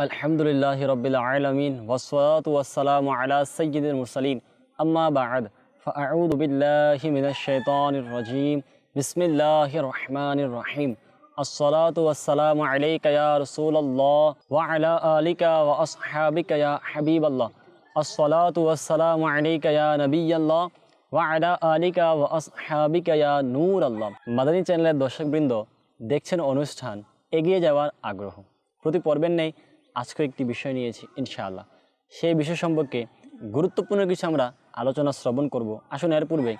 الحمد لله رب العالمين والصلاة والسلام على سيد المرسلين أما بعد فأعوذ بالله من الشيطان الرجيم بسم الله الرحمن الرحيم الصلاة والسلام عليك يا رسول الله وعلى آلك وأصحابك يا حبيب الله الصلاة والسلام عليك يا نبي الله ওয়াদা আলিকা ওয়া আসহাবিকা ইয়া নূর আল্লাহ মাদানী চ্যানেলের দর্শকবৃন্দ দেখছেন অনুষ্ঠান এগিয়ে যাওয়ার আগ্রহ প্রতি পর্বের নেই আজকে একটি বিষয় নিয়েছি, ইনশাআল্লাহ। সেই বিষয় সম্পর্কে গুরুত্বপূর্ণ কিছু আমরা আলোচনা শ্রবণ করব। আসুন এর পূর্বে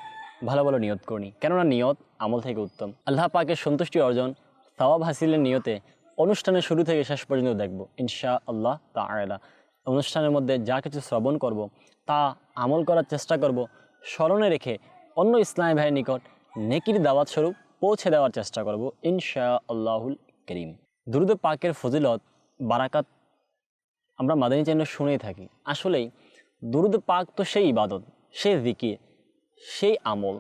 ভালো ভালো নিয়ত করি। কেননা নিয়ত আমল থেকে উত্তম। আল্লাহ পাকের সন্তুষ্টি অর্জন, সওয়াব হাসিলের নিয়তে অনুষ্ঠানের শুরু থেকে শেষ পর্যন্ত দেখব ইনশা আল্লাহ তাআলা। অনুষ্ঠানের মধ্যে যা কিছু শ্রবণ করব, তা আমল করার চেষ্টা করব, স্মরণে রেখে অন্য ইসলামী ভাইয়ের নিকট নেকির দাওয়াত স্বরূপ পৌঁছে দেওয়ার চেষ্টা করব ইনশা আল্লাহুল করিম। দুরুদ পাকের ফজিলত, বারাকাত আমরা মাদানী চ্যানেলে শুনেই থাকি। আসলেই, দুরুদ পাক তো সেই ইবাদত, সেই জিকির, সেই আমল,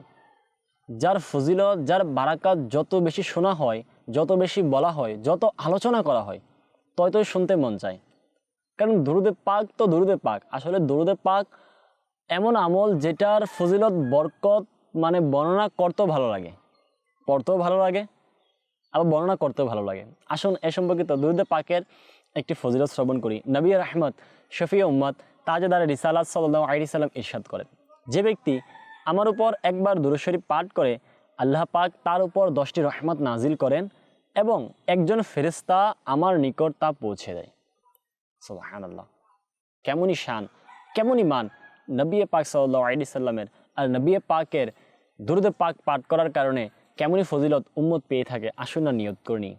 যার ফজিলত, যার বারাকাত যত বেশি শোনা হয়, যত বেশি বলা হয়, যত আলোচনা করা হয় ততই শুনতে মন চায়। কারণ দুরুদে পাক তো দুরুদে পাক, আসলে দুরুদে পাক এমন আমল যেটার ফজিলত, বরকত মানে বর্ণনা করতেও ভালো লাগে, পড়তেও ভালো লাগে, আবার বর্ণনা করতেও ভালো লাগে। আসুন, এ সম্পর্কিত দুরুদে পাকের একটি ফজিলত শ্রবণ করি। নবী রহমত, শফিয়া উম্মদ তাজেদার রিসালাত সাল্লাহ আলি সাল্লাম ইরশাদ করেন। যে ব্যক্তি আমার উপর একবার দুরুশরীফ পাঠ করে, আল্লাহ পাক তার উপর দশটি রহমত নাজিল করেন এবং একজন ফেরিস্তা আমার নিকট তা পৌঁছে দেয়। সোহান আল্লাহ কেমনই শান, কেমনই মান নবী পাক সাল্লাহ আলি সাল্লামের আর নবী পাকের দুরুদে পাক পাঠ করার কারণে কেমনই ফজিলত উম্মত পেয়ে থাকে, আসুন না নিয়ত করিনি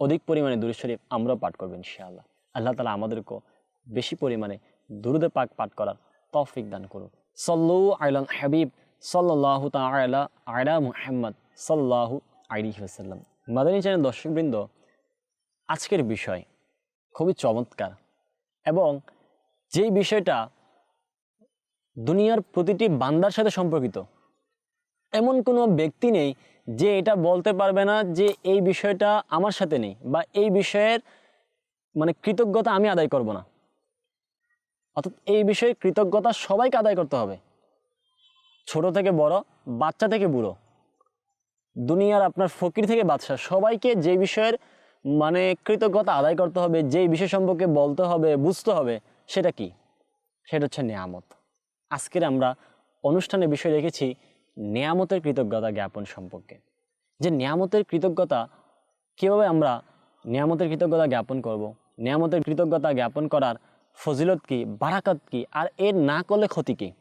অধিক পরিমাণে দুরুদ শরীফ আমরাও পাঠ করব ইনশাআল্লাহ। আল্লাহ তালা আমাদেরকেও বেশি পরিমাণে দুরুদে পাক পাঠ করার তৌফিক দান করুন সল্লু আইলান হাবিব সাল্লাহ তালা আয়লা মুহাম্মদ সাল্লাহু আলী ওসাল্লাম মাদানী চ্যানেল দর্শকবৃন্দ, আজকের বিষয় খুবই চমৎকার এবং যেই বিষয়টা দুনিয়ার প্রতিটি বান্দার সাথে সম্পর্কিত, এমন কোনো ব্যক্তি নেই যে এটা বলতে পারবে না যে এই বিষয়টা আমার সাথে নেই বা এই বিষয়ের মানে কৃতজ্ঞতা আমি আদায় করব না। অর্থাৎ এই বিষয়ে কৃতজ্ঞতা সবাইকে আদায় করতে হবে। ছোট থেকে বড়, বাচ্চা থেকে বুড়ো, দুনিয়ার আপনার ফকির থেকে বাদশা সবাইকে যে বিষয়ের মানে কৃতজ্ঞতা আদায় করতে হবে যেই বিষয় সম্পর্কে বলতে হবে, বুঝতে হবে, সেটা কি? সেটা হচ্ছে নিয়ামত। আজকের আমরা অনুষ্ঠানে বিষয় রেখেছি নিয়ামতের কৃতজ্ঞতা জ্ঞাপন সম্পর্কে। যে নিয়ামতের কৃতজ্ঞতা, কীভাবে আমরা নিয়ামতের কৃতজ্ঞতা জ্ঞাপন করব। নিয়ামতের কৃতজ্ঞতা জ্ঞাপন করার ফজিলত কি, বারাকাত কি, আর এর না করলে ক্ষতি কী?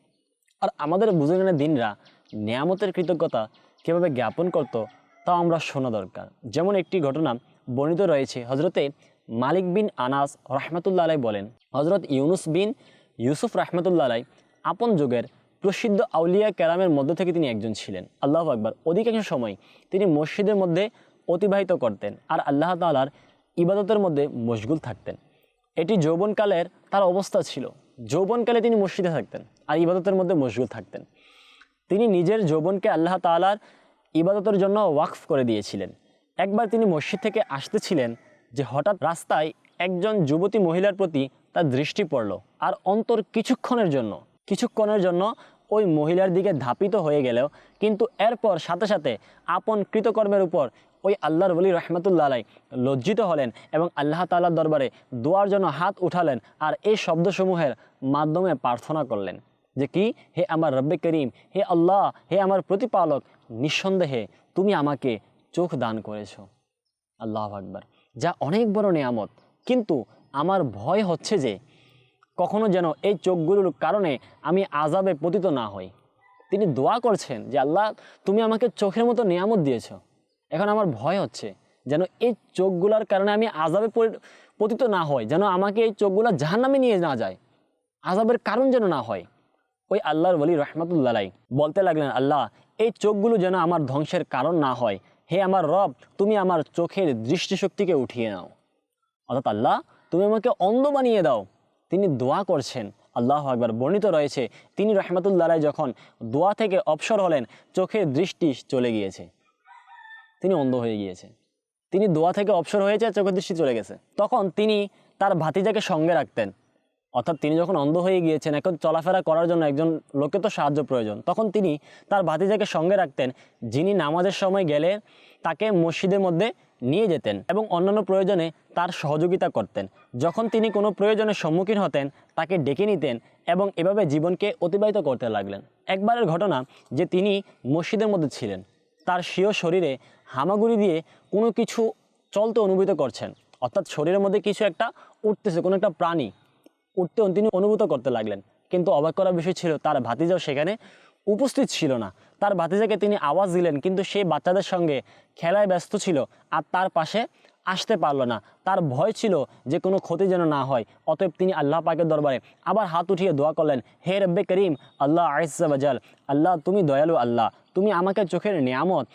আর আমাদের বুঝে দিনরা নিয়ামতের কৃতজ্ঞতা কীভাবে জ্ঞাপন করত, তাও আমরা শোনা দরকার। যেমন একটি ঘটনা বর্ণিত রয়েছে হজরতে মালিক বিন আনাস রহমতুল্লা আলাই বলেন হজরত ইউনুস বিন ইউসুফ রহমতুল্লা আলাই আপন যুগের প্রসিদ্ধ আউলিয়া ক্যারামের মধ্য থেকে তিনি একজন ছিলেন। আল্লাহ আকবর। অধিকাংশ সময় তিনি মসজিদের মধ্যে অতিবাহিত করতেন আর আল্লাহ তালার ইবাদতের মধ্যে মশগুল থাকতেন। এটি যৌবনকালের তার অবস্থা ছিল। যৌবনকালে তিনি মসজিদে থাকতেন আর ইবাদতের মধ্যে মশগুল থাকতেন। তিনি নিজের যৌবনকে আল্লাহ তালার ইবাদতের জন্য ওয়াকফ করে দিয়েছিলেন। একবার তিনি মসজিদ থেকে আসতেছিলেন যে হঠাৎ রাস্তায় একজন যুবতী মহিলার প্রতি তার দৃষ্টি পড়ল আর অন্তর কিছুক্ষণের জন্য কিছুক্ষণের জন্য ওই মহিলার দিকে ধাপিত হয়ে গেলেও কিন্তু এরপর সাথে সাথে আপন কৃতকর্মের উপর ওই আল্লাহর বলি রহমতুল্লাহ আলাই লজ্জিত হলেন এবং আল্লাহ তাল্লার দরবারে দোয়ার জন্য হাত উঠালেন আর এই শব্দসমূহের মাধ্যমে প্রার্থনা করলেন যে কি? হে আমার রব্বে করিম, হে আল্লাহ, হে আমার প্রতিপালক, নিঃসন্দেহে তুমি আমাকে চোখ দান করেছ। আল্লাহ আকবার। যা অনেক বড় নিয়ামত। কিন্তু আমার ভয় হচ্ছে যে কখনো যেন এই চোখগুলোর কারণে আমি আজাবে পতিত না হই। তিনি দোয়া করছেন যে, আল্লাহ, তুমি আমাকে চোখের মতো নিয়ামত দিয়েছ। এখন আমার ভয় হচ্ছে যেন এই চোখগুলোর কারণে আমি আজাবে পতিত না হই, যেন আমাকে এই চোখগুলা জাহান্নামে নিয়ে না যায় আজাবের কারণ যেন না হয়। ওই আল্লাহর বলি রহমতুল্লাহ বলতে লাগলেন, আল্লাহ, এই চোখগুলো যেন আমার ধ্বংসের কারণ না হয়। হে আমার রব, তুমি আমার চোখের দৃষ্টিশক্তিকে উঠিয়ে নাও। অর্থাৎ আল্লাহ, তুমি আমাকে অন্ধ বানিয়ে দাও। তিনি দোয়া করছেন। আল্লাহ একবার বর্ণিত রয়েছে, তিনি রহমতুল্লাহ যখন দোয়া থেকে অবসর হলেন, চোখের দৃষ্টি চলে গিয়েছে। তিনি অন্ধ হয়ে গিয়েছে। তিনি দোয়া থেকে অবসর হয়েছে, চোখের দৃষ্টি চলে গেছে। তখন তিনি তার ভাতিজাকে সঙ্গে রাখতেন। অর্থাৎ তিনি যখন অন্ধ হয়ে গিয়েছেন, এখন চলাফেরা করার জন্য একজন লোকে তো সাহায্য প্রয়োজন। তখন তিনি তার ভাতিজাকে সঙ্গে রাখতেন, যিনি নামাজের সময় গেলে তাকে মসজিদের মধ্যে নিয়ে যেতেন এবং অন্যান্য প্রয়োজনে তার সহযোগিতা করতেন। যখন তিনি কোনো প্রয়োজনের সম্মুখীন হতেন, তাকে ডেকে নিতেন এবং এভাবে জীবনকে অতিবাহিত করতে লাগলেন। একবারের ঘটনা যে তিনি মসজিদের মধ্যে ছিলেন। তার স্বীয় শরীরে হামাগুড়ি দিয়ে কোনো কিছু চলতে অনুভূত করছেন। অর্থাৎ শরীরের মধ্যে কিছু একটা উঠতেছে, কোনো একটা প্রাণী উঠতে তিনি অনুভূত করতে লাগলেন। কিন্তু অবাক করার বিষয় ছিল, তার ভাতিজাও সেখানে উপস্থিত ছিল না। তার ভাতিজাকে তিনি আওয়াজ দিলেন, কিন্তু সে বাচ্চাদের সঙ্গে খেলায় ব্যস্ত ছিল আর তার পাশে আসতে পারল না। তার ভয় ছিল যে কোনো ক্ষতি যেন না হয়। অতএব তিনি আল্লাহ পাকের দরবারে আবার হাত উঠিয়ে দোয়া করলেন, হে রব্বে করিম, আল্লাহ আইসাবাজাল আল্লাহ তুমি দয়ালু আল্লাহ। তুমি আমাকে চোখের নিয়ামত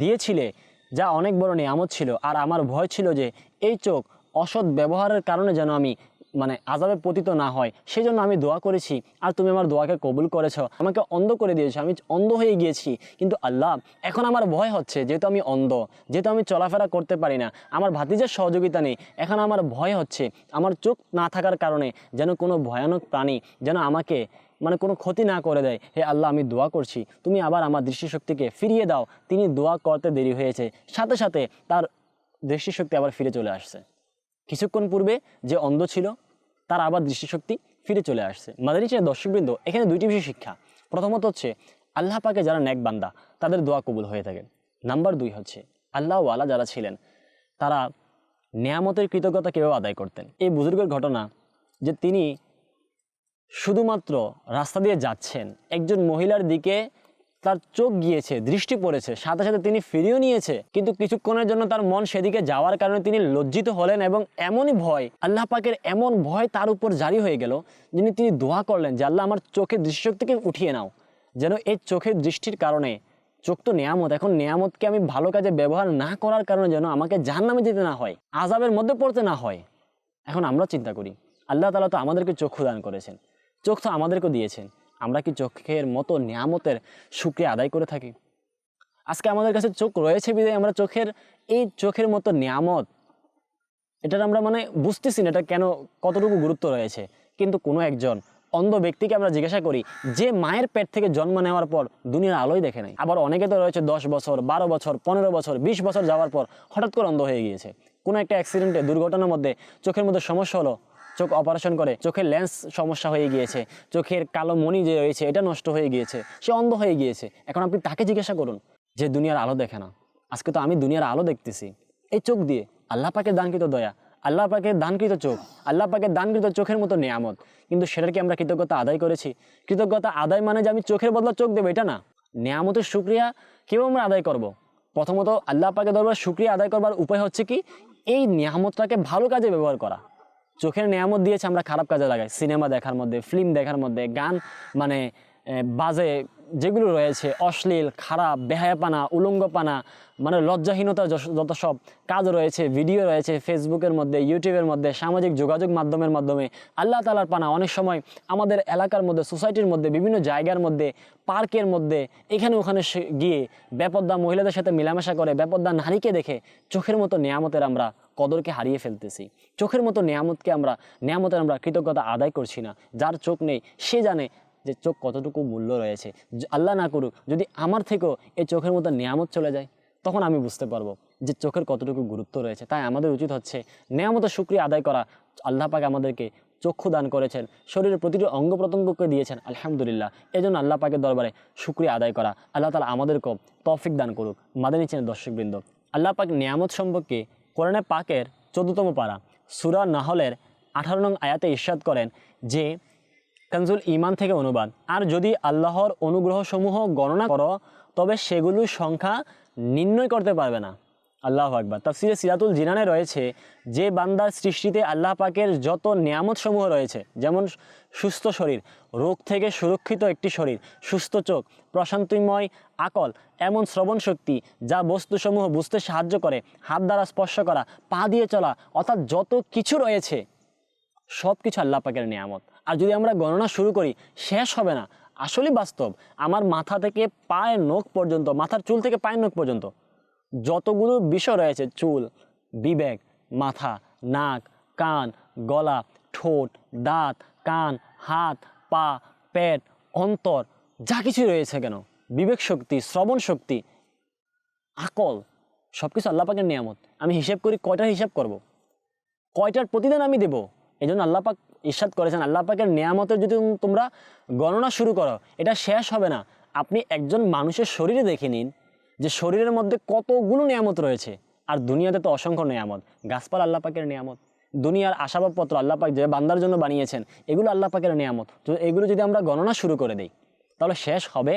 দিয়েছিলে, যা অনেক বড় নিয়ামত ছিল। আর আমার ভয় ছিল যে এই চোখ অসৎ ব্যবহারের কারণে যেন আমি মানে আজাবে পতিত না হয় সেই জন্য আমি দোয়া করেছি। আর তুমি আমার দোয়াকে কবুল করেছ। আমাকে অন্ধ করে দিয়েছ। আমি অন্ধ হয়ে গিয়েছি। কিন্তু আল্লাহ, এখন আমার ভয় হচ্ছে, যেহেতু আমি অন্ধ, যেহেতু আমি চলাফেরা করতে পারি না, আমার ভাতিজার সহযোগিতা নেই, এখন আমার ভয় হচ্ছে। আমার চোখ না থাকার কারণে যেন কোনো ভয়ানক প্রাণী যেন আমাকে মানে কোনো ক্ষতি না করে দেয়। হে আল্লাহ, আমি দোয়া করছি। তুমি আবার আমার দৃষ্টিশক্তিকে ফিরিয়ে দাও। তিনি দোয়া করতে দেরি হয়েছে। সাথে সাথে তার দৃষ্টিশক্তি আবার ফিরে চলে আসছে। কিছুক্ষণ পূর্বে যে অন্ধ ছিল তার আবার দৃষ্টিশক্তি ফিরে চলে আসছে। মাদানী চেয়ে দর্শকবৃন্দ, এখানে দুইটি বিষয় শিক্ষা। প্রথমত হচ্ছে, আল্লাহ পাকে যারা ন্যাক বান্দা, তাদের দোয়া কবুল হয়ে থাকে। নাম্বার দুই হচ্ছে, আল্লাহ ওয়ালা যারা ছিলেন, তারা নেয়ামতের কৃতজ্ঞতা কীভাবে আদায় করতেন? এই বুজুর্গের ঘটনা যে তিনি শুধুমাত্র রাস্তা দিয়ে যাচ্ছেন, একজন মহিলার দিকে তার চোখ গিয়েছে, দৃষ্টি পড়েছে, সাথে সাথে তিনি ফিরিয়েও নিয়েছে। কিন্তু কিছুক্ষণের জন্য তার মন সেদিকে যাওয়ার কারণে তিনি লজ্জিত হলেন এবং এমনই ভয়, আল্লাহ পাকের এমন ভয় তার উপর জারি হয়ে গেল, যিনি তিনি দোয়া করলেন যে, আল্লাহ, আমার চোখের দৃষ্টিশক্তিকে উঠিয়ে নাও, যেন এই চোখের দৃষ্টির কারণে, চোখ তো নেয়ামত, এখন নেয়ামতকে আমি ভালো কাজে ব্যবহার না করার কারণে যেন আমাকে জাহান্নামে যেতে না হয় আজাবের মধ্যে পড়তে না হয়। এখন আমরা চিন্তা করি, আল্লাহ তালা তো আমাদেরকে চক্ষু দান করেছেন, চোখ তো আমাদেরকে দিয়েছেন। আমরা কি চোখের মতো নিয়ামতের শুক্রিয়া আদায় করে থাকি? আজকে আমাদের কাছে চোখ রয়েছে বিদায় আমরা চোখের, এই চোখের মতো নিয়ামত, এটার আমরা মানে বুঝতেছি না এটা কেন কতটুকু গুরুত্ব রয়েছে। কিন্তু কোনো একজন অন্ধ ব্যক্তিকে আমরা জিজ্ঞাসা করি, যে মায়ের পেট থেকে জন্ম নেওয়ার পর দুনিয়ার আলোই দেখে নাই? আবার অনেকে তো রয়েছে দশ বছর, বারো বছর, পনেরো বছর, বিশ বছর যাওয়ার পর হঠাৎ করে অন্ধ হয়ে গিয়েছে। কোনো একটা অ্যাক্সিডেন্টে দুর্ঘটনার মধ্যে চোখের মধ্যে সমস্যা হলো চোখ অপারেশন করে, চোখের লেন্স সমস্যা হয়ে গিয়েছে, চোখের কালো মণি যে রয়েছে, এটা নষ্ট হয়ে গিয়েছে, সে অন্ধ হয়ে গিয়েছে। এখন আপনি তাকে জিজ্ঞাসা করুন, যে দুনিয়ার আলো দেখে না। আজকে তো আমি দুনিয়ার আলো দেখতেছি। এই চোখ দিয়ে আল্লাহ পাকে দানকৃত দয়া, আল্লাহ পাকে দানকৃত চোখ, আল্লাহ পাকে দানকৃত চোখের মতো নিয়ামত। কিন্তু সেটার কি আমরা কৃতজ্ঞতা আদায় করেছি? কৃতজ্ঞতা আদায় মানে যে আমি চোখের বদলা চোখ দেবো, এটা না। নিয়ামতের সুক্রিয়া কেউ আমরা আদায় করব। প্রথমত আল্লাহ পাকে দরবার সুক্রিয়া আদায় করবার উপায় হচ্ছে কি? এই নিয়ামতটাকে ভালো কাজে ব্যবহার করা। চোখের নিয়ামত দিয়েছে, আমরা খারাপ কাজে লাগাই। সিনেমা দেখার মধ্যে ফিল্ম দেখার মধ্যে, গান মানে বাজে যেগুলো রয়েছে, অশ্লীল, খারাপ, বেহায়াপানা, উলঙ্গপানা মানে লজ্জাহীনতা যত সব কাজ রয়েছে ভিডিও রয়েছে ফেসবুকের মধ্যে ইউটিউবের মধ্যে, সামাজিক যোগাযোগ মাধ্যমের মাধ্যমে, আল্লাহ তালার পানা অনেক সময় আমাদের এলাকার মধ্যে সোসাইটির মধ্যে, বিভিন্ন জায়গার মধ্যে, পার্কের মধ্যে, এখানে ওখানে গিয়ে বেপদ্দা মহিলাদের সাথে মেলামেশা করে বেপদ্দা নারীকে দেখে চোখের মতো নিয়ামতের আমরা কদরকে হারিয়ে ফেলতেছি। চোখের মতো নিয়ামতকে আমরা, নিয়ামতের আমরা কৃতজ্ঞতা আদায় করছি না। যার চোখ নেই, সে জানে যে চোখ কতটুকু মূল্য রয়েছে। আল্লাহ না করুক, যদি আমার থেকেও এই চোখের মতো নিয়ামত চলে যায়, তখন আমি বুঝতে পারব যে চোখের কতটুকু গুরুত্ব রয়েছে। তাই আমাদের উচিত হচ্ছে নিয়ামতের শুক্রিয়া আদায় করা। আল্লাহ পাক আমাদেরকে চক্ষু দান করেছেন, শরীরের প্রতিটি অঙ্গ প্রত্যঙ্গকে দিয়েছেন, আলহামদুলিল্লাহ। জন্য আল্লাহ পাকের দরবারে শুক্রিয়া আদায় করা। আল্লাহ তালা আমাদেরকেও তৌফিক দান করুক। মাদানী চেনের দর্শকবৃন্দ। আল্লাহ পাক নিয়ামত সম্পর্কে কোরআনে পাকের চোদ্দতম পারা, সুরা নাহলের আঠারো নং আয়াতে ইরশাদ করেন যে কানজুল ইমান থেকে অনুবাদ। আর যদি আল্লাহর অনুগ্রহসমূহ গণনা করো, তবে সেগুলোর সংখ্যা নির্ণয় করতে পারবে না। আল্লাহ আকবার। তাফসিরে সিরাতুল জিনানে রয়েছে, যে বান্দার সৃষ্টিতে আল্লাহ পাকের যত নিয়ামত সমূহ রয়েছে, যেমন সুস্থ শরীর, রোগ থেকে সুরক্ষিত একটি শরীর, সুস্থ চোখ, প্রশান্তিময় আকল, এমন শ্রবণ শক্তি, যা বস্তুসমূহ বুঝতে সাহায্য করে, হাত দ্বারা স্পর্শ করা, পা দিয়ে চলা, অর্থাৎ যত কিছু রয়েছে সব কিছু আল্লাহ পাকের নিয়ামত। আর যদি আমরা গণনা শুরু করি, শেষ হবে না। আসলেই বাস্তব, আমার মাথা থেকে পায়ের নখ পর্যন্ত, মাথার চুল থেকে পায়ের নখ পর্যন্ত যতগুলো বিষয় রয়েছে, চুল, বিবেক, মাথা, নাক, কান, গলা, ঠোঁট, দাঁত, কান, হাত, পা, পেট, অন্তর, যা কিছু রয়েছে কেন? বিবেক শক্তি, শ্রবণ শক্তি, আকল সব কিছু আল্লাপাকের নিয়ামত। আমি হিসেব করি কয়টার হিসাব করব। কয়টার প্রতিদান আমি দেব? এই জন্য আল্লাহ ইরশাদ করেছেন, আল্লাহ পাকের নিয়ামতের যদি তোমরা গণনা শুরু করো, এটা শেষ হবে না। আপনি একজন মানুষের শরীরে দেখে নিন যে শরীরের মধ্যে কতগুলো নিয়ামত রয়েছে। আর দুনিয়াতে তো অসংখ্য নিয়ামত, গাছপালা আল্লাহ পাকের নিয়ামত, দুনিয়ার আসবাবপত্র আল্লাহ পাক যে বান্দার জন্য বানিয়েছেন, এগুলো আল্লাহ পাকের নিয়ামত। তো এগুলো যদি আমরা গণনা শুরু করে দিই, তাহলে শেষ হবে?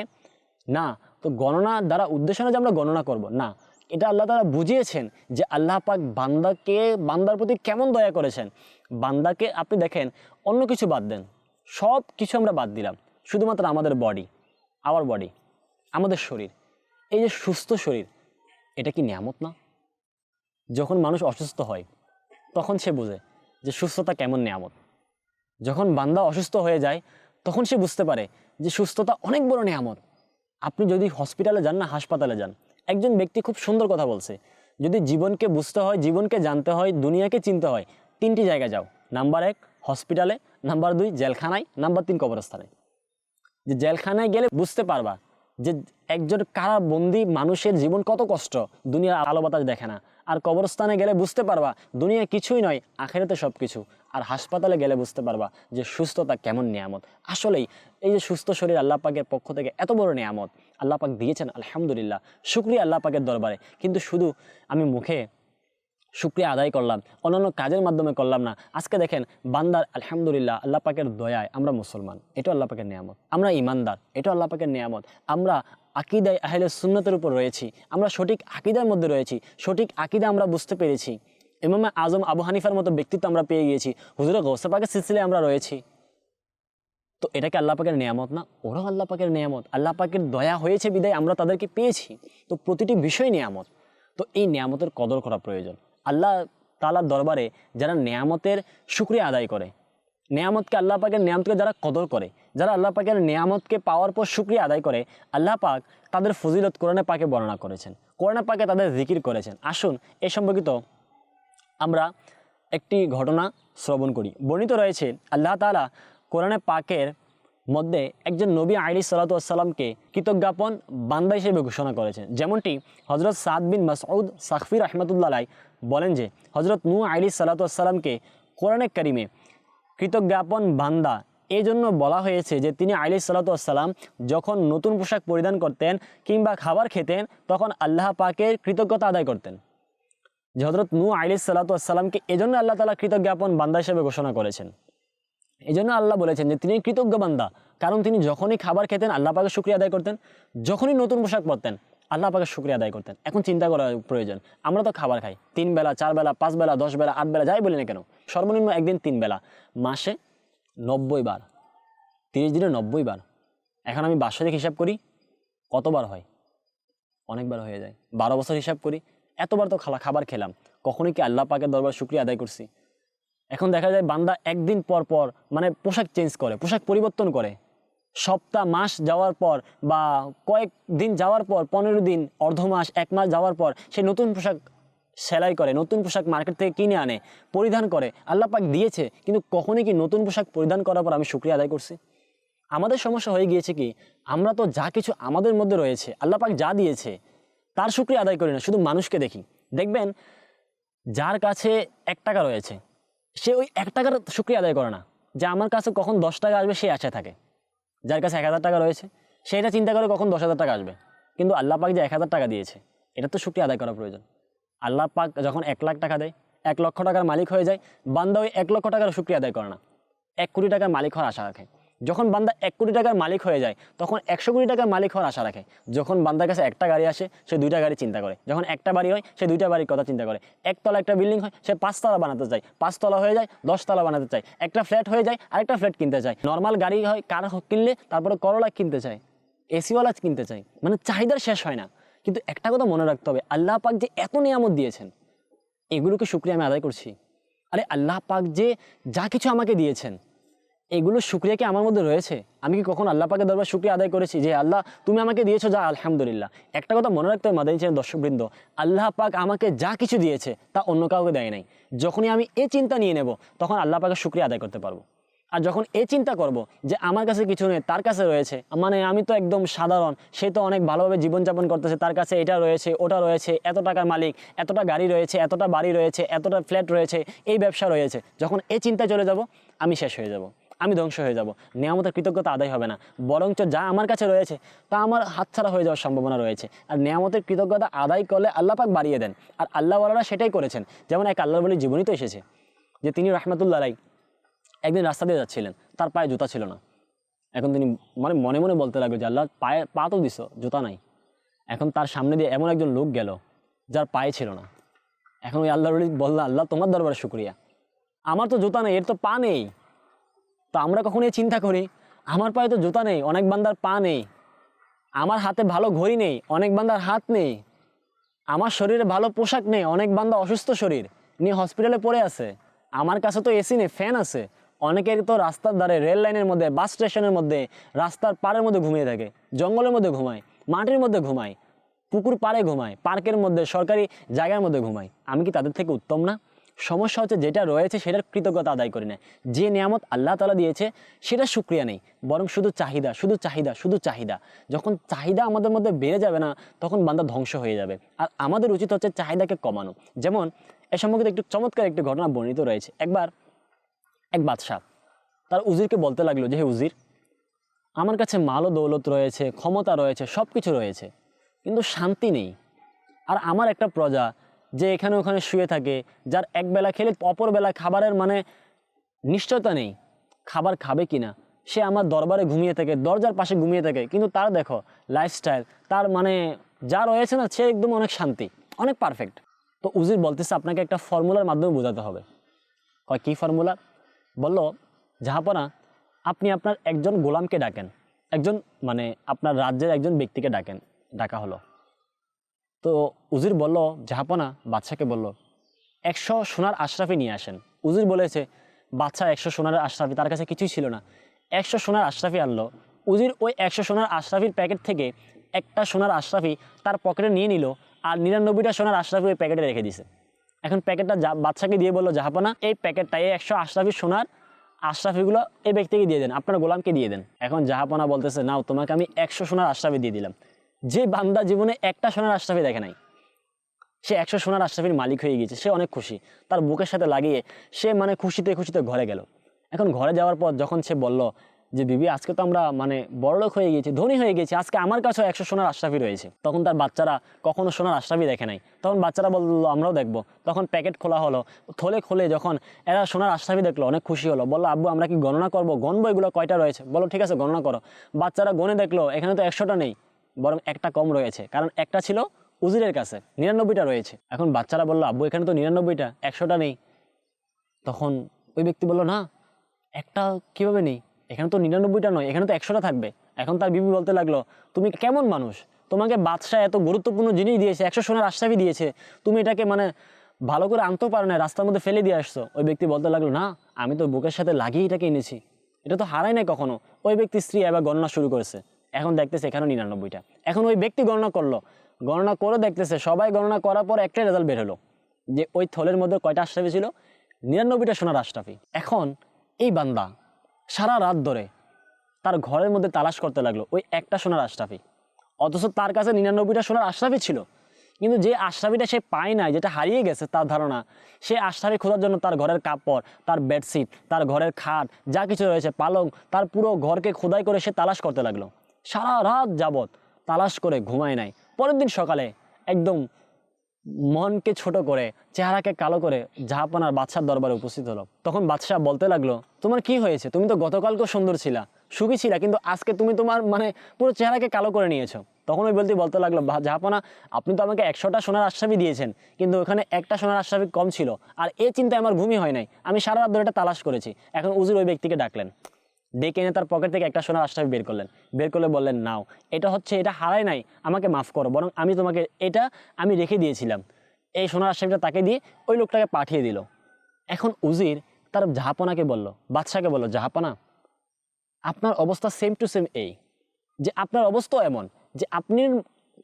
না, তো গণনা দ্বারা উদ্দেশ্য না যে আমরা গণনা করব। না, এটা আল্লাহ তারা বুঝিয়েছেন যে আল্লাহ পাক বান্দাকে, বান্দার প্রতি কেমন দয়া করেছেন। বান্দাকে আপনি দেখেন, অন্য কিছু বাদ দেন। সব কিছু আমরা বাদ দিলাম, শুধুমাত্র আমাদের বডি আওয়ার বডি আমাদের শরীর। এই যে সুস্থ শরীর, এটা কি নিয়ামত না? যখন মানুষ অসুস্থ হয়, তখন সে বোঝে যে সুস্থতা কেমন নিয়ামত। যখন বান্দা অসুস্থ হয়ে যায়, তখন সে বুঝতে পারে যে সুস্থতা অনেক বড় নিয়ামত। আপনি যদি হসপিটালে যান না, হাসপাতালে যান, একজন ব্যক্তি খুব সুন্দর কথা বলছে, যদি জীবনকে বুঝতে হয়, জীবনকে জানতে হয়, দুনিয়াকে চিনতে হয় তিনটি জায়গায় যাও। নাম্বার এক, হসপিটালে। নাম্বার দুই, জেলখানায়। নাম্বার তিন, কবরস্থানে। যে জেলখানায় গেলে বুঝতে পারবা যে একজন কারাবন্দি মানুষের জীবন কত কষ্ট, দুনিয়ার আলো বাতাস দেখে না। আর কবরস্থানে গেলে বুঝতে পারবা দুনিয়া কিছুই নয়, আখেরাতে সব কিছু আর হাসপাতালে গেলে বুঝতে পারবা যে সুস্থতা কেমন নিয়ামত। আসলেই এই যে সুস্থ শরীর আল্লাহ পাকের পক্ষ থেকে এত বড় নিয়ামত। আল্লাহ পাক দিয়েছেন, আলহামদুলিল্লাহ। শুক্রিয়া আল্লাহ পাকের দরবারে। কিন্তু শুধু আমি মুখে শুক্রিয়া আদায় করলাম, অন্যান্য কাজের মাধ্যমে করলাম না। আজকে দেখেন, বান্দার আলহামদুলিল্লাহ, আল্লাহ পাকের দয়ায় আমরা মুসলমান। এটা আল্লাহ পাকের নিয়ামত। আমরা ইমানদার এটা আল্লাহ পাকের নিয়ামত। আমরা আকিদায় আহলে সুন্নতের উপর রয়েছি। আমরা সঠিক আকিদার মধ্যে রয়েছি। সঠিক আকিদা আমরা বুঝতে পেরেছি। ইমামে আজম আবু হানিফার মতো ব্যক্তিত্ব আমরা পেয়ে গিয়েছি। হুজুরে গৌসা পাকের সিলসিলে আমরা রয়েছি। তো এটাকে আল্লাহ পাকের নিয়ামত না? ওরাও আল্লাহ পাকের নিয়ামত। আল্লাহ পাকের দয়া হয়েছে, বিদায় আমরা তাদেরকে পেয়েছি। তো প্রতিটি বিষয় নিয়ামত। তো এই নিয়ামতের কদর করা প্রয়োজন। আল্লাহ তালার দরবারে যারা নিয়ামতের শুক্রিয়া আদায় করে, নিয়ামতকে আল্লাহ পাকের নিয়ামতকে যারা কদর করে, যারা আল্লাহ পাকের নিয়ামতকে পাওয়ার পর শুক্রিয়া আদায় করে, আল্লাহ পাক তাদের ফজিলত কোরআনে পাকে বর্ণনা করেছেন। কোরআনে পাকে তাদের জিকির করেছেন। আসুন এ সম্পর্কিত আমরা একটি ঘটনা শ্রবণ করি। বর্ণিত রয়েছে, আল্লাহ তালা কোরআনে পাকের মধ্যে একজন নবী আলী সাল্লাতামকে কৃতজ্ঞাপন বান্দা হিসেবে ঘোষণা করেছেন। যেমনটি হজরত সাদ বিন মাসউদ সাকফি রহমতুল্লাহ বলেন যে হজরত নূ আলী সাল্লাতামকে কোরআনে করিমে কৃতজ্ঞাপন বান্দা এই জন্য বলা হয়েছে যে, তিনি আলী সাল্লাতাম যখন নতুন পোশাক পরিধান করতেন কিংবা খাবার খেতেন, তখন আল্লাহ পাকের কৃতজ্ঞতা আদায় করতেন। যে হজরত নূ আলী সাল্লাতামকে এজন্য আল্লাহ তালা কৃতজ্ঞাপন বান্দা হিসেবে ঘোষণা করেছেন। এই জন্য আল্লাহ বলেছেন যে তিনি কৃতজ্ঞ বান্দা। কারণ তিনি যখনই খাবার খেতেন, আল্লাহ পাকে শুক্রিয়া আদায় করতেন। যখনই নতুন পোশাক পরতেন, আল্লাহ পাকে শুক্রিয়া আদায় করতেন। এখন চিন্তা করা প্রয়োজন, আমরা তো খাবার খাই। তিন বেলা, চার বেলা, পাঁচ বেলা, দশ বেলা, আট বেলা, যাই বলি না কেন? সর্বনিম্ন একদিন তিন বেলা। মাসে নব্বই বার, তিরিশ দিনে নব্বই বার। এখন আমি বাৎসরিক হিসাব করি, কতবার হয়? অনেকবার হয়ে যায়। বারো বছর হিসাব করি, এতবার তো খালা, খাবার খেলাম। কখনই কি আল্লাহ পাকের দরবার শুক্রিয়া আদায় করছি? এখন দেখা যায় বান্দা একদিন পর পর মানে পোশাক চেঞ্জ করে, পোশাক পরিবর্তন করে। সপ্তাহ, মাস যাওয়ার পর বা কয়েক দিন যাওয়ার পর, পনেরো দিন অর্ধ মাস এক মাস যাওয়ার পর সে নতুন পোশাক সেলাই করে, নতুন পোশাক মার্কেট থেকে কিনে আনে, পরিধান করে। আল্লাহ পাক দিয়েছে, কিন্তু কখনই কি নতুন পোশাক পরিধান করার পর আমি শুক্রিয়া আদায় করছি? আমাদের সমস্যা হয়ে গিয়েছে কি, আমরা তো যা কিছু আমাদের মধ্যে রয়েছে, আল্লাহ পাক যা দিয়েছে, তার শুক্রিয়া আদায় করি না, শুধু মানুষকে দেখি। দেখবেন, যার কাছে এক টাকা রয়েছে সে ওই এক টাকার শুক্রিয়া আদায় করে না যে আমার কাছে কখন দশ টাকা আসবে সে আশায় থাকে। যার কাছে এক হাজার টাকা রয়েছে, সে এটা চিন্তা করে কখন দশ হাজার টাকা আসবে। কিন্তু আল্লাহ পাক যে এক হাজার টাকা দিয়েছে, এটা তো শুক্রিয়া আদায় করা প্রয়োজন। আল্লাহ পাক যখন এক লাখ টাকা দেয়, এক লক্ষ টাকার মালিক হয়ে যায়, বান্দা ওই এক লক্ষ টাকার শুক্রিয়া আদায় করে না। এক কোটি টাকার মালিক হওয়ার আশা রাখে। যখন বান্দা এক কোটি টাকার মালিক হয়ে যায়, তখন একশো কোটি টাকার মালিক হওয়ার আশা রাখে। যখন বান্দার কাছে একটা গাড়ি আসে, সে দুইটা গাড়ি চিন্তা করে। যখন একটা বাড়ি হয়, সে দুইটা বাড়ির কথা চিন্তা করে। একতলা একটা বিল্ডিং হয়, সে পাঁচতলা বানাতে চায়। পাঁচতলা হয়ে যায়, দশতলা বানাতে চায়। একটা ফ্ল্যাট হয়ে যায়, আরেকটা ফ্ল্যাট কিনতে চায়। নর্মাল গাড়ি হয়, কার কিনলে, তারপরে করলা কিনতে চায় এসিওয়ালা কিনতে চায়। মানে চাহিদার শেষ হয় না। কিন্তু একটা কথা মনে রাখতে হবে, আল্লাহ পাক যে এত নিয়ামত দিয়েছেন, এগুলোকে শুক্রিয়া আমি আদায় করছি। আরে আল্লাহ পাক যে যা কিছু আমাকে দিয়েছেন এগুলো শুক্রিয়া কি আমার মধ্যে রয়েছে? আমি কি কখন আল্লাহ পাকে দরবার শুক্রিয়া আদায় করেছি যে, আল্লাহ, তুমি আমাকে দিয়েছ যা, আলহামদুলিল্লাহ একটা কথা মনে রাখতে হবে, মাদানী চ্যানেল দর্শকবৃন্দ, আল্লাহ পাক আমাকে যা কিছু দিয়েছে, তা অন্য কাউকে দেয় নাই। যখনই আমি এ চিন্তা নিয়ে নেব, তখন আল্লাহ পাকে শুক্রিয়া আদায় করতে পারব। আর যখন এ চিন্তা করব যে, আমার কাছে কিছু নেই, তার কাছে রয়েছে মানে আমি তো একদম সাধারণ, সে তো অনেক ভালোভাবে জীবনযাপন করতেছে, তার কাছে এটা রয়েছে, ওটা রয়েছে, এত টাকার মালিক, এতটা গাড়ি রয়েছে, এতটা বাড়ি রয়েছে, এতটা ফ্ল্যাট রয়েছে, এই ব্যবসা রয়েছে। যখন এ চিন্তায় চলে যাব, আমি শেষ হয়ে যাব। আমি ধ্বংস হয়ে যাব। নিয়ামতের কৃতজ্ঞতা আদায় হবে না। বরঞ্চ যা আমার কাছে রয়েছে, তা আমার হাতছাড়া হয়ে যাওয়ার সম্ভাবনা রয়েছে। আর নিয়ামতের কৃতজ্ঞতা আদায় করলে আল্লাহ পাক বাড়িয়ে দেন। আর আল্লাহওয়ালারা সেটাই করেছেন। যেমন এক আল্লাহ বলি জীবনী তো এসেছে, যে তিনি রহমতুল্লাহ রাই একদিন রাস্তা দিয়ে যাচ্ছিলেন, তার পায়ে জুতা ছিল না। এখন তিনি মানে মনে মনে বলতে লাগল যে, আল্লাহ, পায়ে পা তো দিস জুতা নাই। এখন তার সামনে দিয়ে এমন একজন লোক গেল, যার পায়ে ছিল না। এখন ওই আল্লাহ বলল, আল্লাহ, তোমার দরবারে শুক্রিয়া। আমার তো জুতা নেই, এর তো পা নেই। তো আমরা কখন এই চিন্তা করি আমার পায়ে তো জুতা নেই, অনেক বান্দার পা নেই। আমার হাতে ভালো ঘড়ি নেই, অনেক বান্দার হাত নেই। আমার শরীরে ভালো পোশাক নেই, অনেক বান্দা অসুস্থ শরীর। নিয়ে হসপিটালে পড়ে আছে। আমার কাছে তো এসি নেই, ফ্যান আছে। অনেকের তো রাস্তার ধারে রেল লাইনের মধ্যে, বাস স্টেশনের মধ্যে, রাস্তার পাড়ের মধ্যে ঘুমিয়ে থাকে। জঙ্গলের মধ্যে ঘুমায়, মাটির মধ্যে ঘুমায়, পুকুর পাড়ে ঘুমায়, পার্কের মধ্যে, সরকারি জায়গার মধ্যে ঘুমায়। আমি কি তাদের থেকে উত্তম না? সমস্যা হচ্ছে যেটা রয়েছে সেটার কৃতজ্ঞতা আদায় করি না যে নিয়ামত আল্লাহ তালা দিয়েছে, সেটা সুক্রিয়া নেই। বরং শুধু চাহিদা শুধু চাহিদা শুধু চাহিদা। যখন চাহিদা আমাদের মধ্যে বেড়ে যাবে না, তখন বান্দা ধ্বংস হয়ে যাবে। আর আমাদের উচিত হচ্ছে চাহিদাকে কমানো। যেমন এ সম্পর্কিত একটু চমৎকার একটি ঘটনা বর্ণিত রয়েছে। একবার এক বাদশাহ, তার উজিরকে বলতে লাগল যে, হে উজির, আমার কাছে মাল ও দৌলত রয়েছে, ক্ষমতা রয়েছে সব কিছু রয়েছে, কিন্তু শান্তি নেই। আর আমার একটা প্রজা যে এখানে ওখানে শুয়ে থাকে, যার এক বেলা খেলে অপর বেলা খাবারের মানে নিশ্চয়তা নেই, খাবার খাবে কি না সে আমার দরবারে ঘুমিয়ে থাকে, দরজার পাশে ঘুমিয়ে থাকে, কিন্তু তার দেখো লাইফস্টাইল তার মানে যা রয়েছে না, সে একদম অনেক শান্তি, অনেক পারফেক্ট তো উজির বলতেছে, আপনাকে একটা ফর্মুলার মাধ্যমে বোঝাতে হবে। কয়, কী ফর্মুলা? বলল, জাহাপনা, আপনি আপনার একজন গোলামকে ডাকেন, একজন মানে আপনার রাজ্যের একজন ব্যক্তিকে ডাকেন, ডাকা হলো। তো উজির বলল, জাহাপনা, বাদশাকে বলল, একশো সোনার আশরাফি নিয়ে আসেন। উজির বলেছে বাচ্চা একশো সোনার আশরাফি তার কাছে কিছুই ছিল না। একশো সোনার আশরাফি আনলো। উজির ওই একশো সোনার আশরাফির প্যাকেট থেকে একটা সোনার আশরাফি তার পকেটে নিয়ে নিল আর নিরানব্বইটা সোনার আশরাফি ওই প্যাকেটে রেখে দিছে। এখন প্যাকেটটা বাচ্চাকে দিয়ে বলল, জাহাপনা, এই প্যাকেটটা এই একশো আশরাফি সোনার আশরাফিগুলো এই ব্যক্তিকে দিয়ে দেন, আপনার গোলামকে দিয়ে দেন। এখন জাহাপনা বলতেছে, নাও, তোমাকে আমি একশো সোনার আশরাফি দিয়ে দিলাম। যে বান্দা জীবনে একটা সোনার আশরাফি দেখে নাই। সে একশো সোনার আশরাফির মালিক হয়ে গিয়েছে, সে অনেক খুশি। তার বুকের সাথে লাগিয়ে সে মানে খুশিতে খুশিতে ঘরে গেল। এখন ঘরে যাওয়ার পর যখন সে বলল যে, বিবি, আজকে তো আমরা মানে বড়লোক হয়ে গেছি ধনী হয়ে গেছি আজকে আমার কাছেও একশো সোনার আশরাফি রয়েছে। তখন তার বাচ্চারা কখনো সোনার আশরাফি দেখে নাই। তখন বাচ্চারা বলল, আমরাও দেখব। তখন প্যাকেট খোলা হলো, থলে খোলে যখন এরা সোনার আশরাফি দেখল, অনেক খুশি হলো। বলল, আব্বু, আমরা কি গণনা করব? গণবো, এগুলো কয়টা রয়েছে? বলো ঠিক আছে, গণনা করো। বাচ্চারা গনে দেখল, এখানে তো একশোটা নেই। বরং একটা কম রয়েছে। কারণ একটা ছিল উজিরের কাছে, নিরানব্বইটা রয়েছে। এখন বাচ্চারা বলল, আব্বু, এখানে তো নিরানব্বইটা, একশোটা নেই। তখন ওই ব্যক্তি বলল, না, একটা কীভাবে নেই? এখানে তো নিরানব্বইটা নয়, এখানে তো একশোটা থাকবে। এখন তার বিবি বলতে লাগল, তুমি কেমন মানুষ? তোমাকে বাদশাহ এত গুরুত্বপূর্ণ জিনিস দিয়েছে, একশো সোনার আশ্রাফি দিয়েছে। তুমি এটাকে মানে ভালো করে আনতেও পারো না, রাস্তার মধ্যে ফেলে দিয়ে আসছো। ওই ব্যক্তি বলতে লাগল, না, আমি তো বুকের সাথে লাগিয়ে এটাকে এনেছি। এটা তো হারাই নাই কখনো। ওই ব্যক্তি স্ত্রী এবার গণনা শুরু করেছে। এখন দেখতেছে এখানেও নিরানব্বইটা। এখন ওই ব্যক্তি গণনা করল। গণনা করে দেখতেছে, সবাই গণনা করার পর একটাই রেজাল্ট বের হলো, যে ওই থলের মধ্যে কয়টা আশরাফি ছিল? নিরানব্বইটা সোনার আশরাফি। এখন এই বান্দা সারা রাত ধরে তার ঘরের মধ্যে তালাশ করতে লাগল, ওই একটা সোনার আশরাফি। অথচ তার কাছে নিরানব্বইটা সোনার আশরাফি ছিল। কিন্তু যে আশরাফিটা সে পায় নাই, যেটা হারিয়ে গেছে, তার ধারণা, সে আশরাফি খোঁজার জন্য তার ঘরের কাপড়, তার বেডশিট তার ঘরের খাট, যা কিছু রয়েছে, পালং, তার পুরো ঘরকে খোদাই করে সে তালাশ করতে লাগল। সারা রাত যাবত তালাশ করে ঘুমায় নাই। পরের দিন সকালে একদম মনকে ছোট করে, চেহারাকে কালো করে জাহাপানার বাদশার দরবারে উপস্থিত হলো। তখন বাদশাহ বলতে লাগল, তোমার কি হয়েছে? তুমি তো গতকালকেও সুন্দর ছিলা, সুখী ছিলা, কিন্তু আজকে তুমি তোমার মানে পুরো চেহারাকে কালো করে নিয়েছো। তখন ওই বলতে বলতে লাগল, "বা- জাহাপনা আপনি তো আমাকে একশোটা সোনার আশ্রাবি দিয়েছেন, কিন্তু ওখানে একটা সোনার আশ্রাবি কম ছিল, আর এই চিন্তায় আমার ঘুমই হয় নাই। আমি সারা রাত ধরে এটা তালাশ করেছি। এখন উজির ওই ব্যক্তিকে ডাকলেন। ডেকে এনে তার পকেট থেকে একটা সোনার আশ্রাবি বের করলেন। বের করলে বললেন, নাও, এটা হচ্ছে, এটা হারাই নাই, আমাকে মাফ করো, বরং আমি তোমাকে এটা আমি রেখে দিয়েছিলাম। এই সোনার আশ্রাবিটা তাকে দিয়ে ওই লোকটাকে পাঠিয়ে দিল। এখন উজির তার জাহাপনাকে বলল, বাদশাকে বলল, জাহাপনা, আপনার অবস্থা সেম টু সেম এই, যে আপনার অবস্থাও এমন, যে আপনি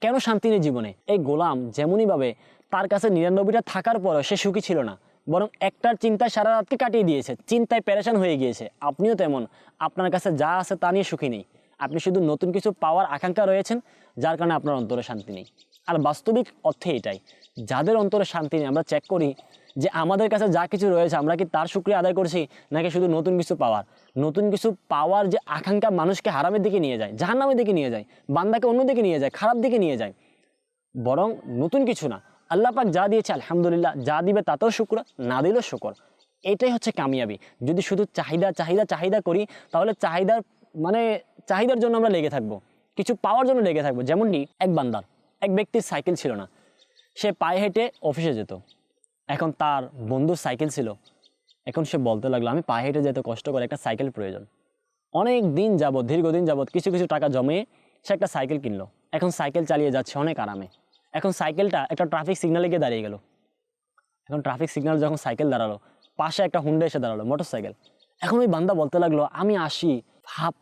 কেন শান্তি নেই জীবনে? এই গোলাম যেমনইভাবে তার কাছে নিরানব্বইটা থাকার পরও সে সুখী ছিল না। বরং একটার চিন্তায় সারা রাতকে কাটিয়ে দিয়েছে, চিন্তায় প্যারেশান হয়ে গিয়েছে। আপনিও তেমন। আপনার কাছে যা আছে তা নিয়ে সুখী নেই। আপনি শুধু নতুন কিছু পাওয়ার আকাঙ্ক্ষা রয়েছেন, যার কারণে আপনার অন্তরে শান্তি নেই। আর বাস্তবিক অর্থে এটাই, যাদের অন্তরে শান্তি নেই, আমরা চেক করি যে আমাদের কাছে যা কিছু রয়েছে, আমরা কি তার শুক্রিয়া আদায় করছি, নাকি শুধু নতুন কিছু পাওয়ার? নতুন কিছু পাওয়ার যে আকাঙ্ক্ষা মানুষকে হারামের দিকে নিয়ে যায়, জাহান্নামের দিকে নিয়ে যায়, বান্দাকে অন্য দিকে নিয়ে যায়, খারাপ দিকে নিয়ে যায়, বরং নতুন কিছু না। আল্লাহ পাক যা দিয়েছে, আলহামদুলিল্লাহ, যা দিবে তাতেও শুক্র, না দিলেও শুকর। এটাই হচ্ছে কামিয়াবি। যদি শুধু চাহিদা চাহিদা চাহিদা করি, তাহলে চাহিদার মানে চাহিদার জন্য আমরা লেগে থাকব। কিছু পাওয়ার জন্য লেগে থাকব। যেমনটি এক বান্দার এক ব্যক্তির সাইকেল ছিল না। সে পায়ে হেঁটে অফিসে যেত। এখন তার বন্ধুর সাইকেল ছিল। এখন সে বলতে লাগল, আমি পায়ে হেঁটে যেতে কষ্ট করে একটা সাইকেল প্রয়োজন। অনেক দিন যাবৎ, দীর্ঘদিন যাবৎ কিছু কিছু টাকা জমিয়ে সে একটা সাইকেল কিনলো। এখন সাইকেল চালিয়ে যাচ্ছে অনেক আরামে। এখন সাইকেলটা একটা ট্রাফিক সিগনালে গিয়ে দাঁড়িয়ে গেল। এখন ট্রাফিক সিগনাল যখন সাইকেল দাঁড়াল, পাশে একটা হুন্ডা এসে দাঁড়াল মোটর সাইকেল এখন ওই বান্দা বলতে লাগল, আমি আসি।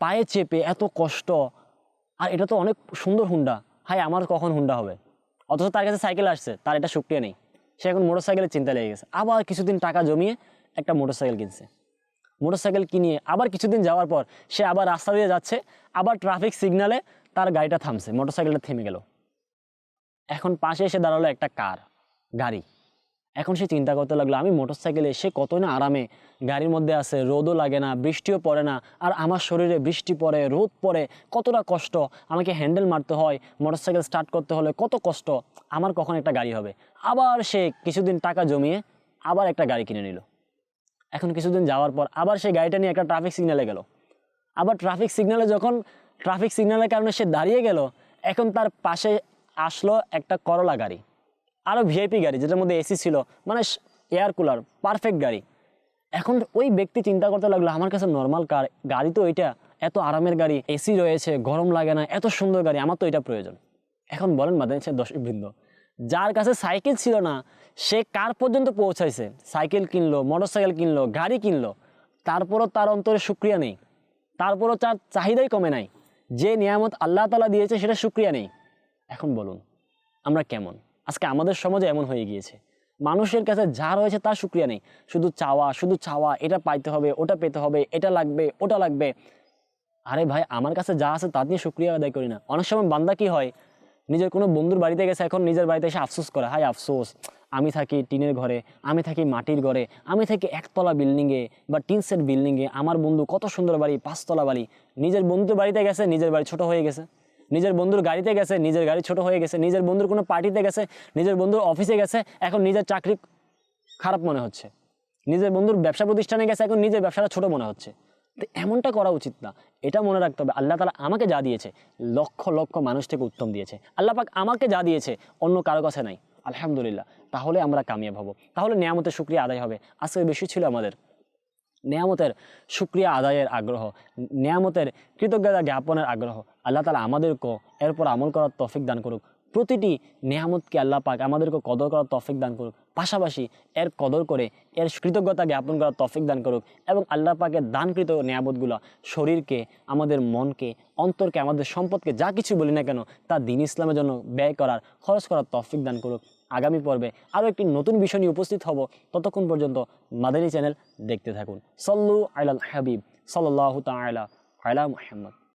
পায়ে চেপে এত কষ্ট। আর এটা তো অনেক সুন্দর হুন্ডা হাই আমার কখন হুন্ডা হবে? অথচ তার কাছে সাইকেল আসছে, তার এটা শুক্রিয়া নেই। সে এখন মোটর সাইকেলের চিন্তা লেগে গেছে। আবার কিছুদিন টাকা জমিয়ে একটা মোটর সাইকেল কিনছে। মোটর সাইকেল কিনিয়ে আবার কিছুদিন যাওয়ার পর সে আবার রাস্তা দিয়ে যাচ্ছে, আবার ট্রাফিক সিগনালে তার গাড়িটা থামছে মোটর সাইকেলটা থেমে গেল। এখন পাশে এসে দাঁড়াল একটা কার, গাড়ি। এখন সে চিন্তা করতে লাগল, আমি মোটর সাইকেলে সে কত না আরামে গাড়ির মধ্যে আছে, রোদও লাগে না, বৃষ্টিও পড়ে না, আর আমার শরীরে বৃষ্টি পড়ে, রোদ পড়ে, কতটা কষ্ট, আমাকে হ্যান্ডেল মারতে হয় মোটর সাইকেল স্টার্ট করতে হলে কত কষ্ট, আমার কখন একটা গাড়ি হবে? আবার সে কিছুদিন টাকা জমিয়ে আবার একটা গাড়ি কিনে নিল। এখন কিছুদিন যাওয়ার পর আবার সেই গাড়িটা নিয়ে একটা ট্রাফিক সিগন্যালে গেল। আবার ট্রাফিক সিগন্যালে যখন ট্রাফিক সিগন্যালের কারণে সে দাঁড়িয়ে গেল, এখন তার পাশে আসলো একটা করলা গাড়ি। আরও ভিআইপি গাড়ি, যেটার মধ্যে এসি ছিল মানে এয়ার কুলার পারফেক্ট গাড়ি। এখন ওই ব্যক্তি চিন্তা করতে লাগল, আমার কাছে নর্মাল কার গাড়ি তো এটা এত আরামের গাড়ি এসি রয়েছে, গরম লাগে না, এত সুন্দর গাড়ি, আমার তো এটা প্রয়োজন। এখন বলেন মাদান সে দর্শক বৃন্দ যার কাছে সাইকেল ছিল না, সে কার পর্যন্ত পৌঁছাইছে? সাইকেল কিনলো মোটর সাইকেল কিনলো, গাড়ি কিনলো, তারপরও তার অন্তরে সুক্রিয়া নেই। তারপরও তার চাহিদাই কমে নাই। যে নিয়ামত আল্লাহ তালা দিয়েছে, সেটা সুক্রিয়া নেই। এখন বলুন, আমরা কেমন? আজকে আমাদের সমাজে এমন হয়ে গিয়েছে। মানুষের কাছে যা রয়েছে তার সুক্রিয়া নেই। শুধু চাওয়া শুধু চাওয়া, এটা পাইতে হবে, ওটা পেতে হবে, এটা লাগবে, ওটা লাগবে। আরে ভাই, আমার কাছে যা আছে তা নিয়ে সুক্রিয়া আদায় করি না। অনেক সময় বান্দা কি হয়, নিজের কোনো বন্ধুর বাড়িতে গেছে, এখন নিজের বাড়িতে এসে আফসোস করে হাই আফসোস, আমি থাকি টিনের ঘরে, আমি থাকি মাটির ঘরে, আমি থাকি একতলা বিল্ডিংয়ে বা টিন সেট বিল্ডিংয়ে, আমার বন্ধু কত সুন্দর বাড়ি, পাঁচতলা বাড়ি, নিজের বন্ধুর বাড়িতে গেছে, নিজের বাড়ি ছোট হয়ে গেছে। নিজের বন্ধুর গাড়িতে গেছে, নিজের গাড়ি ছোট হয়ে গেছে, নিজের বন্ধুর কোনো পার্টিতে গেছে, নিজের বন্ধুর অফিসে গেছে, এখন নিজের চাকরি খারাপ মনে হচ্ছে। নিজের বন্ধুর ব্যবসা প্রতিষ্ঠানে গেছে, এখন নিজের ব্যবসাটা ছোট মনে হচ্ছে। তো এমনটা করা উচিত না। এটা মনে রাখতে হবে। আল্লাহ তালা আমাকে যা দিয়েছে, লক্ষ লক্ষ মানুষ থেকে উত্তম দিয়েছে। আল্লাহ পাক আমাকে যা দিয়েছে, অন্য কারও কাছে নাই। আলহামদুলিল্লাহ। তাহলে আমরা কামিয়াব হব। তাহলে নিয়ামতের শুক্রিয়া আদায় হবে। আজকে বেশি ছিল আমাদের। নিয়ামতের শুক্রিয়া আদায়ের আগ্রহ, নিয়ামতের কৃতজ্ঞতা জ্ঞাপনের আগ্রহ। আল্লাহ তালা আমাদেরকেও এরপর আমল করার তফিক দান করুক। প্রতিটি নিয়ামতকে আল্লাহ পাক আমাদেরকে কদর করার তফিক দান করুক। পাশাপাশি এর কদর করে এর কৃতজ্ঞতা জ্ঞাপন করার তফিক দান করুক এবং আল্লাহ পাকের দানকৃত নিয়ামতগুলো শরীরকে, আমাদের মনকে, অন্তরকে, আমাদের সম্পদকে যা কিছু বলি না কেন তা দিন ইসলামের জন্য ব্যয় করার, খরচ করার তফিক দান করুক। আগামী পর্বে আরও একটি নতুন বিষয় নিয়ে উপস্থিত হব। ততক্ষণ পর্যন্ত মাদানী চ্যানেল দেখতে থাকুন। সল্লু আইলাল হাবিব সাল্লাহ তালা আলা মুহাম্মদ।